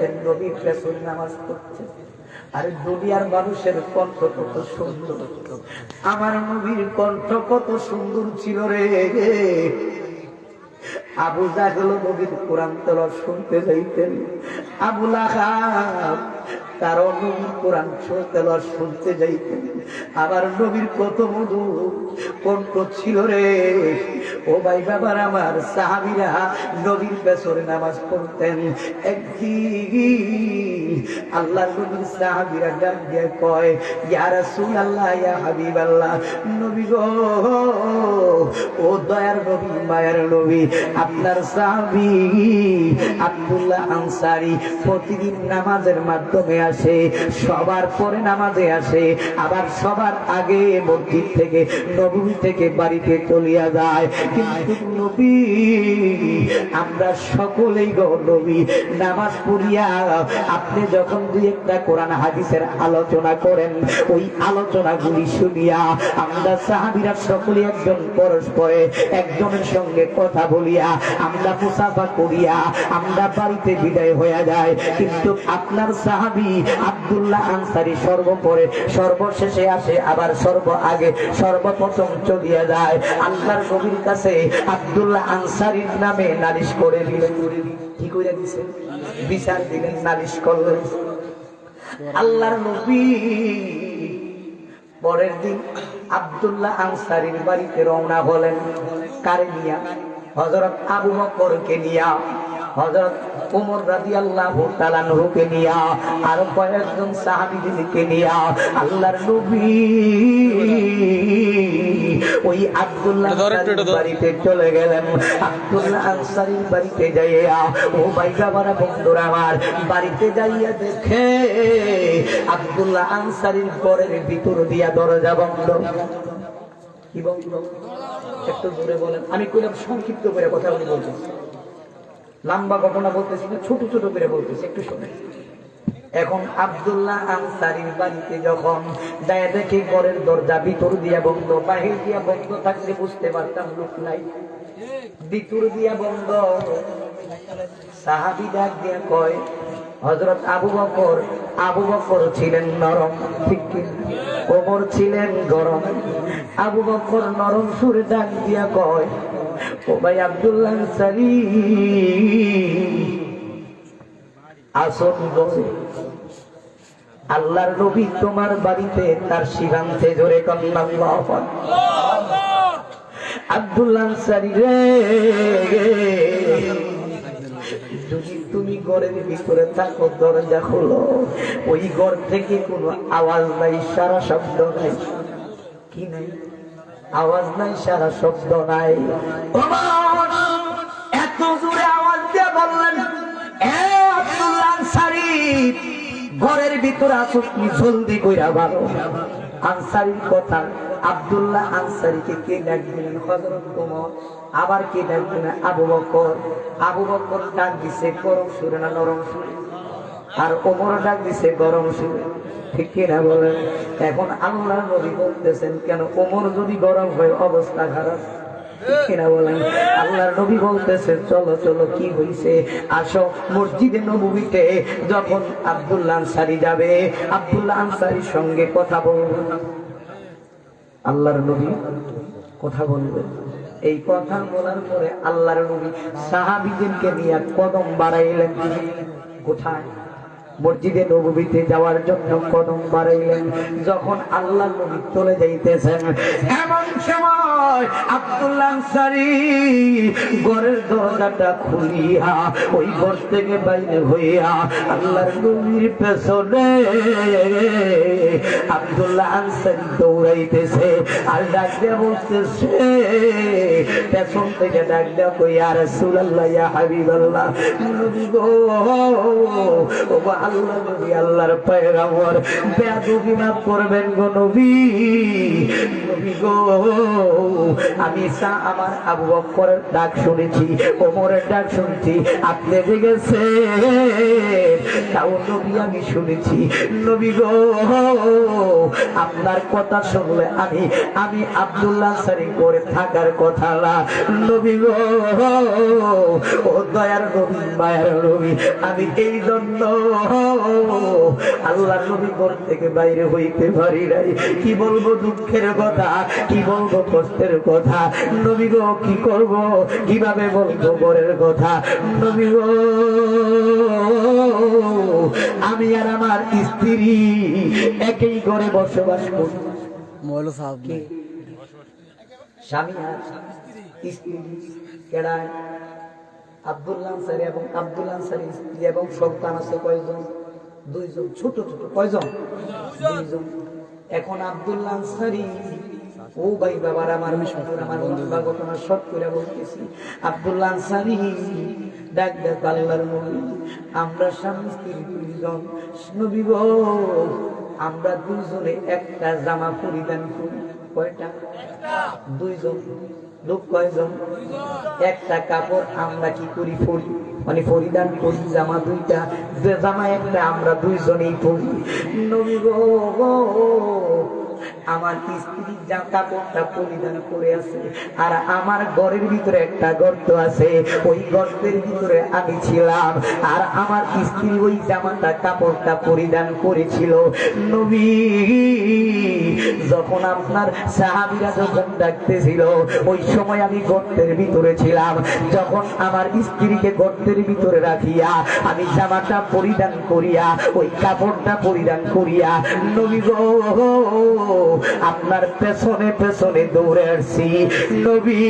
দেখতেন নবীর রেসুল নামাজ পড়ছে। আর দুনিয়ার মানুষের কণ্ঠ কত সুন্দর। আমার নবীর কণ্ঠ কত সুন্দর ছিল রে। আবু জাহেল নবীর কোরআন তেলাওয়াত শুনতে যাইতেন। আবু লাহাব কোরআন শুনতে যাইতেন। আবার নবীর কত মধু কণ্ঠ ছিল রে। ও ভাই বাবার আমার সাহাবিরা নবীর নামাজ পড়তেন। একদিন আল্লাহ নবীর সাহাবিরা ডাক দিয়ে কয়, ইয়া রাসূলুল্লাহ, ইয়া হাবিবাল্লাহ, নবী গো, ও দয়ার নবী, মায়ের নবী আপনার সাহাবি আব্দুল্লাহ আনসারি প্রতিদিন নামাজের মাধ্যমে আসে, সবার পরে নামাজে আসে, আবার সবার আগে মসজিদ থেকে নবী থেকে বাড়িতে চলিয়া যায়। কিন্তু নবী, আমরা সকলেই গো নবী, নামাজ পড়িয়া আপনি যখন দুই একটা কোরআন হাদিসের আলোচনা করেন, ওই আলোচনাগুলি শুনিয়া আমরা সাহাবিরা সকলে একজন পরস্পরে একজনের সঙ্গে কথা বলিয়া আমরা মুসাফা করিয়া আমরা বাড়িতে বিদায় হয়ে যায় কিন্তু আপনার সাহাবি আব্দুল্লাহ আনসারি সর্বপরে সর্বশেষে আসে, আবার সর্ব আগে সর্বপ্রথম চলিয়া যায়। আল্লাহর নবীর কাছে আব্দুল্লাহ আনসারির নামে নালিশ করে দিলেন। কি করে দিছে? বিচার দিলেন, নালিশ করলেন। আল্লাহর নবী পরের দিন আব্দুল্লাহ আনসারির বাড়িতে রওনা হলেন। কারে নিয়া? হজরত আবু বকরকে নিয়া হজরত উমর রাজি আল্লাহ তালানহুকে নিয়া আরও কয়েকজন সাহাবিদেরকে নিয়া আল্লাহর নবী ওই আব্দুল্লাহ বাড়িতে চলে গেলেন। আব্দুল্লাহ আনসারির বাড়িতে যাইয়া ও ভাই বাবারা বন্ধুরা আমার বাড়িতে যাইয়া দেখে আব্দুল্লাহ আনসারির ঘরের ভিতর দিয়া দরজা বন্ধ। কি একটু দূরে বলেন। আমি কইলাম, সংক্ষিপ্ত করে কথা বলি বলতেছি লম্বা ঘটনা বলতেছি না, ছোট ছোট করে বলতেছি, একটু শুনে এখন আব্দুল্লাহ আনসারির বাড়িতে যখন যায় দেখে ঘরের দরজা ভিতর দিয়া বন্ধ, বাহির দিয়া বন্ধ থাকলে বুঝতে পারতাম লোক নাই। ভিতর দিয়া বন্ধ। সাহাবি ডাক দিয়া কয় হজরত আবু বকর আবু বকর ছিলেন নরম, ঠিক ওমর ছিলেন গরম। আবু বকর নরম সুরে ডাক দিয়া কয়, ও ভাই আব্দুল্লাহ আনসারি আসন বসে আল্লাহর নবী তোমার বাড়িতে তার সীমান্তে জোরে কন্যা আব্দুল্লাহ আনসারি রে, যদি তুমি ঘরের ভিতরে থাকো, দরজা হলো ওই ঘর থেকে কোনো আওয়াজ নাই, সারা শব্দ নাই। কি নাই? আওয়াজ নাই, সারা শব্দ নাই। এত জোরে আওয়াজ দিয়ে বললেন ঘরের ভিতরে আসো কি জলদি কইরা ভালো আনসারির কথা, আব্দুল্লাহ আনসারিকে কে ডাক দিলেন? হজরত ওমর আবার কে ডাক দিলেন? আবু বকর। আবু বকর ডাক দিছে, গরম সুরে না নরম সুরে? আর ওমর ডাক দিছে, গরম সুরে ঠিক কিনা বলেন? এখন আল্লাহ নবী বলতেছেন, কেন ওমর যদি গরম হয়, অবস্থা খারাপ? আল্লাহর নবী বলতেছে, চলো চলো, কি আসো মসজিদে নবীতে যখন আব্দুল্লাহ আনসারি যাবে, আব্দুল্লাহ আনসারির সঙ্গে কথা বলবে। আল্লাহর নবী কথা বলবে। এই কথা বলার পরে আল্লাহর নবী সাহাবিদেরকে নিয়ে কদম বাড়াইলেন। কোথায়? মসজিদে নবীতে যাওয়ার জন্য কদম বাড়াইলেন। যখন আল্লাহ নবী চলে যাইতেছেন, এমন সময় আব্দুল্লাহ ঘরের দরজাটা খুলিয়া ওই ঘর থেকে বাইরে হইয়া আল্লাহর নবীর পেছনে আব্দুল্লাহ আনসারী দৌড়াইতেছে আর ডাক দিয়ে বলতেছে, পেছন থেকে ডাক দেওয়া কই আর রাসূলুল্লাহ হাবিবাল্লাহ। নবী গো গো পায়ের আমার আল্লাহর বেয়াদবি মাফ করবেন গো নবী। নবী গো, আমি সা আমার আবু বকরের ডাক শুনেছি, ওমরের ডাক শুনছি, আপনি যে তাও নবী, আমি শুনেছি। নবী গো, আপনার কথা শুনলে আমি আমি আব্দুল্লাহ সারি করে থাকার কথা না। নবী গো, ও দয়ার নবী, মায়ের নবী, আমি এই জন্য আল্লাহ নবী ঘর থেকে বাইরে হইতে পারি নাই। কি বলব দুঃখের কথা, কি বলব কষ্টের কথা? নবী গো, কি করব? কীভাবে বলব ঘরের কথা? নবী গো আমি আর আমার স্ত্রী একই ঘরে বসবাস করি। মৌলো সাহেব স্বামী আর স্ত্রী। কেডায় আব্দুল্লাহ আনসারি এবং আব্দুল্লাহ আনসারি স্ত্রী এবং সন্তান আছে কয়জন? দুইজন ছোট ছোট। কয়জন? দুইজন। এখন আব্দুল্লাহ আনসারি ও ভাই বাবার আমার আমার লম্বা ঘটনা সব করে বলতেছি। আব্দুল্লাহ আনসারি ডাক ডাক আল্লাহর নবী আমরা স্বামী স্ত্রী দুইজন। নবী গো আমরা দুইজনে একটা জামা পরিধান করি। কয়টা? দুইজন। লোক কয়জন? একটা কাপড় আমরা কি করি পরি? মানে পরিধান করি জামা দুইটা যে জামা একটা আমরা দুইজনেই পরি। নবী গো আমার স্ত্রী যা কাপড়টা পরিধান করে আছে, আর আমার ঘরের ভিতরে একটা গর্ত আছে, ওই গর্তের ভিতরে আমি ছিলাম, আর আমার স্ত্রী ওই জামাটা, কাপড়টা পরিধান করেছিল। নবী, যখন আপনার সাহাবিরা যখন ডাকতেছিল, ওই সময় আমি গর্তের ভিতরে ছিলাম। যখন আমার স্ত্রীকে গর্তের ভিতরে রাখিয়া আমি জামাটা পরিধান করিয়া, ওই কাপড়টা পরিধান করিয়া, নবী গো আপনার পেছনে পেছনে দৌড়ে আসছি। নবী,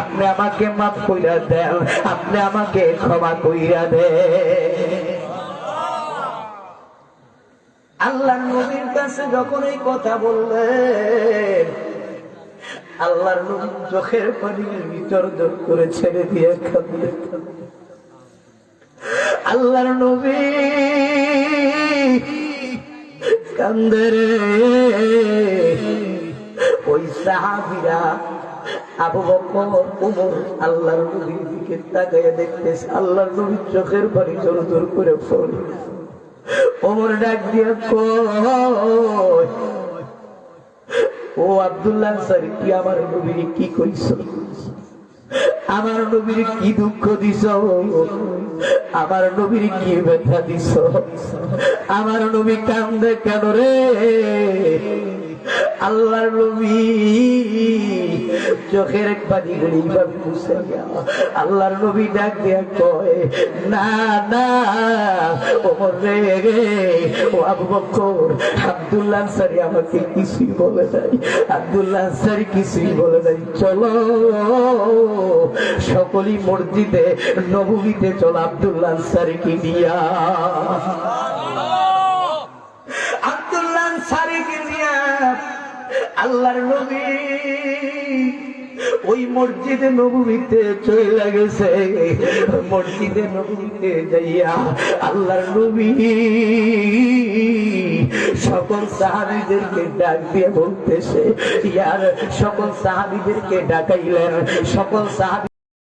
আপনি আমাকে মাফ কইরা দেন, আপনি আমাকে ক্ষমা কইরা দেন। আল্লাহ নবীর কাছে যখন এই কথা বললেন, আল্লাহর নবী চোখের পানি ভিতর জোর করে ছেড়ে দিয়ে কাঁদলেন। আল্লাহর নবী কান্দে ওই সাহাবিরা আবু বকর, উমর আল্লাহর নবীর দিকে তাকাইয়া দেখতেছে, আল্লাহর নবীর চোখের পানি জোর জোর করে পড়ে। ওমর ডাক দিয়ে কয়, ও আব্দুল্লাহ স্যার, কি আমার নবীর কি কইছ? আমার নবীর কি দুঃখ দিস আমার নবীর কি ব্যথা দিস আমার নবী কান্দে কেন রে? আল্লাহর নবী, চোখের গুলি আল্লাহর নবী ডাক দিয়া কয়, না না, ওমর রে, ও আবু বকর আব্দুল্লাহ আনসারী আমাকে কিছুই বলে নাই। আব্দুল্লাহ আনসারী কিছুই বলে নাই। চলো, সকলই মসজিদে, নবমীতে চলো আব্দুল্লাহ আনসারীকে নিয়া আল্লাহর নবী ওই মসজিদে নবমীতে চলে গেছে। মসজিদে নবমীতে যাইয়া আল্লাহর নবী সকল সাহাবিদেরকে ডাক দিয়ে বলতেছে, ইয়ার, সকল সাহাবিদেরকে ডাকাইলেন, সকল সাহাবি